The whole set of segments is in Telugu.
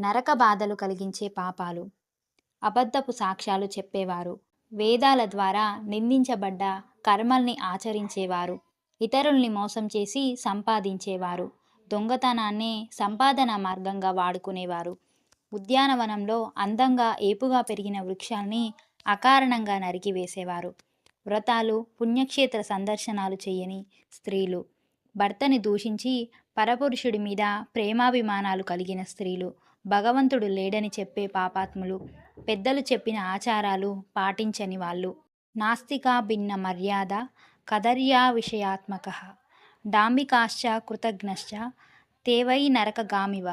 నరక బాధలు కలిగించే పాపాలు. అబద్ధపు సాక్ష్యాలు చెప్పేవారు. వేదాల ద్వారా నిందించబడ్డ కర్మల్ని ఆచరించేవారు. ఇతరుల్ని మోసం చేసి సంపాదించేవారు. దొంగతనాన్నే సంపాదన మార్గంగా వాడుకునేవారు. ఉద్యానవనంలో అందంగా ఏపుగా పెరిగిన వృక్షాల్ని అకారణంగా నరికివేసేవారు వ్రతాలు పుణ్యక్షేత్ర సందర్శనాలు చేయని స్త్రీలు. భర్తని దూషించి పరపురుషుడి మీద ప్రేమాభిమానాలు కలిగిన స్త్రీలు. భగవంతుడు లేడని చెప్పే పాపాత్ములు పెద్దలు చెప్పిన ఆచారాలు పాటించని వాళ్ళు. నాస్తికా భిన్న మర్యాద కదర్యా విషయాత్మక. డాంబికాశ్చ కృతజ్ఞశ్చ తేవై నరకగామివ.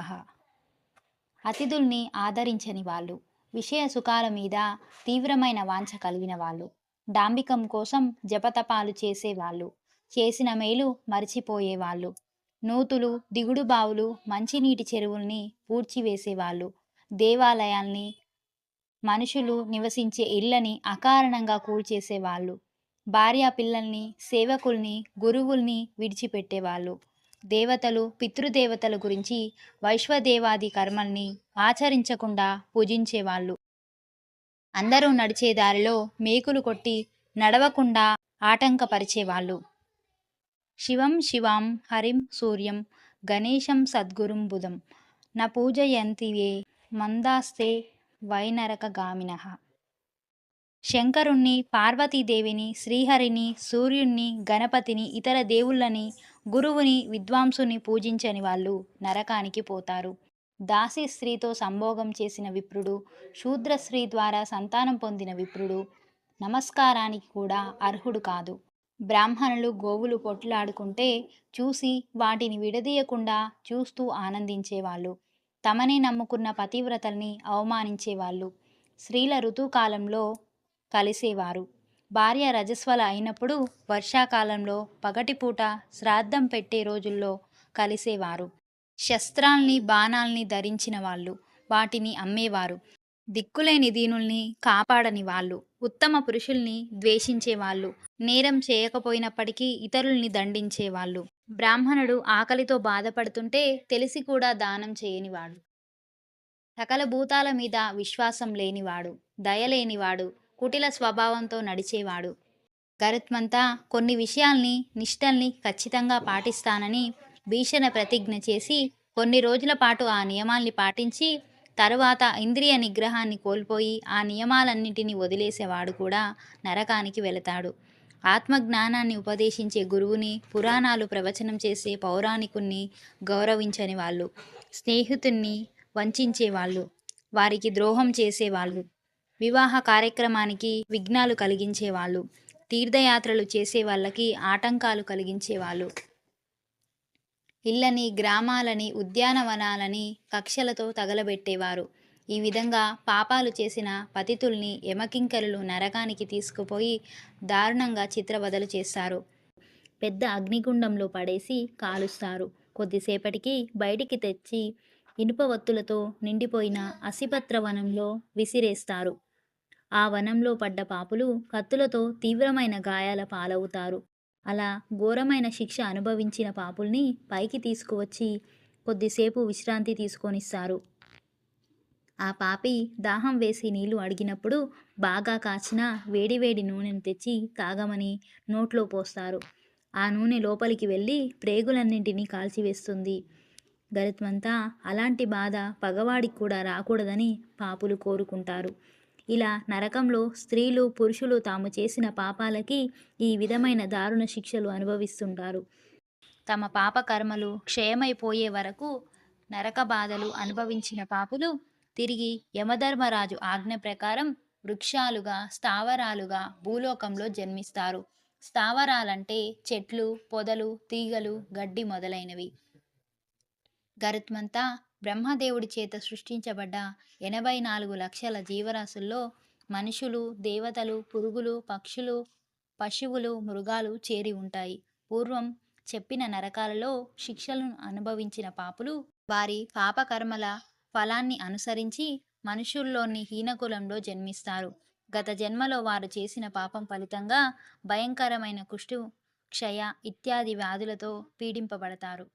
అతిథుల్ని ఆదరించని వాళ్ళు విషయ సుఖాల మీద తీవ్రమైన వాంఛ కలిగిన వాళ్ళు. డాంబికం కోసం జపతపాలు చేసేవాళ్ళు చేసిన మేలు మరిచిపోయేవాళ్ళు నూతులు దిగుడు బావులు మంచినీటి చెరువుల్ని పూడ్చివేసేవాళ్ళు. దేవాలయాల్ని మనుషులు నివసించే ఇళ్ళని అకారణంగా కూల్చేసేవాళ్ళు. భార్య పిల్లల్ని సేవకుల్ని గురువుల్ని విడిచిపెట్టేవాళ్ళు. దేవతలు పితృదేవతల గురించి వైశ్వదేవాది కర్మల్ని ఆచరించకుండా పూజించేవాళ్ళు. అందరూ నడిచే దారిలో మేకులు కొట్టి నడవకుండా ఆటంకపరిచేవాళ్ళు. శివం శివాం హరిం సూర్యం గణేశం సద్గురుం బుధం న పూజయంతివే మందాస్తే వైనరకగామిన శంకరుణ్ణి పార్వతీదేవిని శ్రీహరిని సూర్యుణ్ణి గణపతిని ఇతర దేవుళ్ళని గురువుని విద్వాంసుని పూజించని వాళ్ళు నరకానికి పోతారు. దాసి స్త్రీతో సంభోగం చేసిన విప్రుడు శూద్ర స్త్రీ ద్వారా సంతానం పొందిన విప్రుడు నమస్కారానికి కూడా అర్హుడు కాదు. బ్రాహ్మణులు గోవులు పొట్లాడుకుంటే చూసి వాటిని విడదీయకుండా చూస్తూ ఆనందించేవాళ్ళు. తమనే నమ్ముకున్న పతివ్రతల్ని అవమానించేవాళ్ళు. స్త్రీల ఋతుకాలంలో కలిసేవారు. భార్య రజస్వల అయినప్పుడు వర్షాకాలంలో పగటిపూట శ్రాద్ధం పెట్టే రోజుల్లో కలిసేవారు. శస్త్రాల్ని బాణాల్ని ధరించిన వాళ్ళు. వాటిని అమ్మేవారు. దిక్కులేని దీనుల్ని కాపాడని వాళ్ళు ఉత్తమ పురుషుల్ని ద్వేషించేవాళ్ళు నేరం చేయకపోయినప్పటికీ ఇతరుల్ని దండించేవాళ్ళు బ్రాహ్మణుడు ఆకలితో బాధపడుతుంటే తెలిసి కూడా దానం చేయనివాడు. సకల భూతాల మీద విశ్వాసం లేనివాడు దయలేనివాడు కుటిల స్వభావంతో నడిచేవాడు. గరుత్మంతా కొన్ని విషయాల్ని నిష్టల్ని ఖచ్చితంగా పాటిస్తానని భీషణ ప్రతిజ్ఞ చేసి కొన్ని రోజుల పాటు ఆ నియమాల్ని పాటించి తరువాత ఇంద్రియ నిగ్రహాన్ని కోల్పోయి ఆ నియమాలన్నింటినీ వదిలేసేవాడు కూడా నరకానికి వెళతాడు. ఆత్మజ్ఞానాన్ని ఉపదేశించే గురువుని పురాణాలు ప్రవచనం చేసే పౌరాణికుణ్ణి గౌరవించని వాళ్ళు స్నేహితుణ్ణి వంచేవాళ్ళు వారికి ద్రోహం చేసేవాళ్ళు వివాహ కార్యక్రమానికి విఘ్నాలు కలిగించేవాళ్ళు తీర్థయాత్రలు చేసే వాళ్ళకి ఆటంకాలు కలిగించేవాళ్ళు ఇళ్ళని గ్రామాలని ఉద్యానవనాలని కక్షలతో తగలబెట్టేవారు. ఈ విధంగా పాపాలు చేసిన పతితుల్ని యమకింకరులు నరకానికి తీసుకుపోయి దారుణంగా చిత్రవదలు చేస్తారు. పెద్ద అగ్నిగుండంలో పడేసి కాలుస్తారు. కొద్దిసేపటికి బయటికి తెచ్చి ఇనుప వత్తులతో నిండిపోయిన అసిపత్ర వనంలో విసిరేస్తారు. ఆ వనంలో పడ్డ పాపులు కత్తులతో తీవ్రమైన గాయాల పాలవుతారు. అలా ఘోరమైన శిక్ష అనుభవించిన పాపుల్ని పైకి తీసుకువచ్చి కొద్దిసేపు విశ్రాంతి తీసుకొనిస్తారు. ఆ పాపి దాహం వేసి నీళ్ళు అడిగినప్పుడు బాగా కాచిన వేడివేడి నూనెను తెచ్చి తాగమని నోట్లో పోస్తారు. ఆ నూనె లోపలికి వెళ్ళి ప్రేగులన్నింటినీ కాల్చివేస్తుంది. గరిత్మంతా అలాంటి బాధ పగవాడికి కూడా రాకూడదని పాపులు కోరుకుంటారు. ఇలా నరకంలో స్త్రీలు పురుషులు తాము చేసిన పాపాలకి ఈ విధమైన దారుణ శిక్షలు అనుభవిస్తుంటారు. తమ పాప కర్మలు క్షయమైపోయే వరకు నరక బాధలు అనుభవించిన పాపులు తిరిగి యమధర్మరాజు ఆజ్ఞ ప్రకారం వృక్షాలుగా స్థావరాలుగా భూలోకంలో జన్మిస్తారు. స్థావరాలంటే చెట్లు పొదలు తీగలు గడ్డి మొదలైనవి. గరుత్మంతా బ్రహ్మదేవుడి చేత సృష్టించబడ్డ ఎనభై నాలుగు లక్షల జీవరాశుల్లో మనుషులు దేవతలు పురుగులు పక్షులు పశువులు మృగాలు చేరి ఉంటాయి. పూర్వం చెప్పిన నరకాలలో శిక్షలను అనుభవించిన పాపులు వారి పాపకర్మల ఫలాన్ని అనుసరించి మనుషుల్లోని హీనకులంలో జన్మిస్తారు. గత జన్మలో వారు చేసిన పాపం ఫలితంగా భయంకరమైన కుష్టు క్షయ ఇత్యాది వ్యాధులతో పీడింపబడతారు.